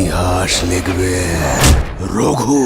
ইতিহাস লিখবে রঘু।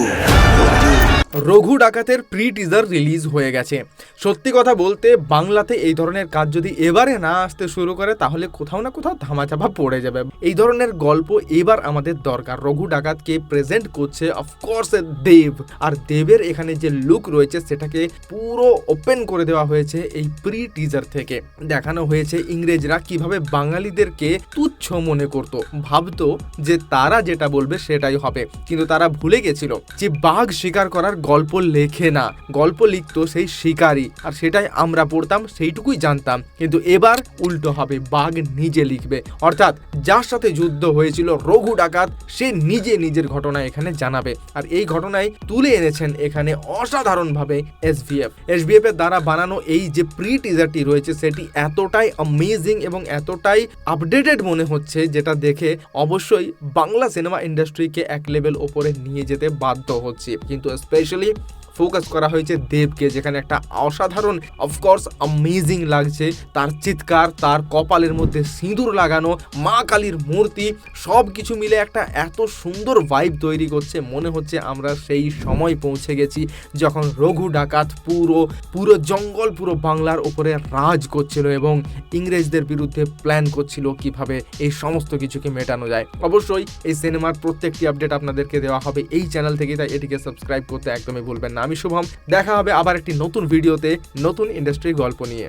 রঘু ডাকাতের প্রি টিজার রিলিজ হয়ে গেছে। সত্যি কথা বলতে, বাংলাতে এই ধরনের কাজ যদি এবারে না আসতে শুরু করে, তাহলে কোথাও না কোথাও ধামাচাপা পড়ে যাবে। এই ধরনের গল্প এবার আমাদের দরকার। রঘু ডাকাতকে প্রেজেন্ট করছে অফকোর্স দেব। আর দেবের এখানে যে লুক রয়েছে, সেটাকে পুরো ওপেন করে দেওয়া হয়েছে এই প্রি টিজার থেকে। দেখানো হয়েছে ইংরেজরা কীভাবে বাঙালিদেরকে তুচ্ছ মনে করত। ভাবতো যে তারা যেটা বলবে সেটাই হবে। কিন্তু তারা ভুলে গেছিল যে বাঘ শিকার করার গল্প লেখে না, গল্প লিখতো সেই শিকারী। আর সেটাই আমরা পড়তাম, সেইটুকুই জানতাম। কিন্তু এবার উল্টো হবে, বাঘ নিজে লিখবে। অর্থাৎ যার সাথে যুদ্ধ হয়েছিল রঘু ডাকাত, সে নিজে নিজের ঘটনা এখানে জানাবে। আর এই ঘটনায় তুলে এনেছেন এখানে অসাধারণভাবে এসভিএফ এসভিএফ এর দ্বারা বানানো এই যে প্রি টিজারটি রয়েছে, সেটি এতটাই অ্যামেজিং এবং এতটাই আপডেটেড মনে হচ্ছে, যেটা দেখে অবশ্যই বাংলা সিনেমা ইন্ডাস্ট্রিকে এক লেভেল ওপরে নিয়ে যেতে বাধ্য হচ্ছে। কিন্তু স্পেশালি actually ফোকাস করা হয়েছে দেবকে, যেখানে একটা অসাধারণ অফকোর্স অ্যামেজিং লাগছে। তার চিৎকার, তার কপালের মধ্যে সিঁদুর লাগানো, মা কালীর মূর্তি সব কিছু মিলে একটা এত সুন্দর ভাইব তৈরি করছে। মনে হচ্ছে আমরা সেই সময় পৌঁছে গেছি যখন রঘু ডাকাত পুরো পুরো জঙ্গল, পুরো বাংলার ওপরে রাজ করছিল এবং ইংরেজদের বিরুদ্ধে প্ল্যান করছিল কীভাবে এই সমস্ত কিছুকে মেটানো যায়। অবশ্যই এই সিনেমার প্রত্যেকটি আপডেট আপনাদেরকে দেওয়া হবে এই চ্যানেল থেকে, তাই এটিকে সাবস্ক্রাইব করতে একদমই ভুলবেন না। আমি শুভম। দেখা হবে আবার একটি নতুন ভিডিওতে নতুন ইন্ডাস্ট্রির গল্প নিয়ে।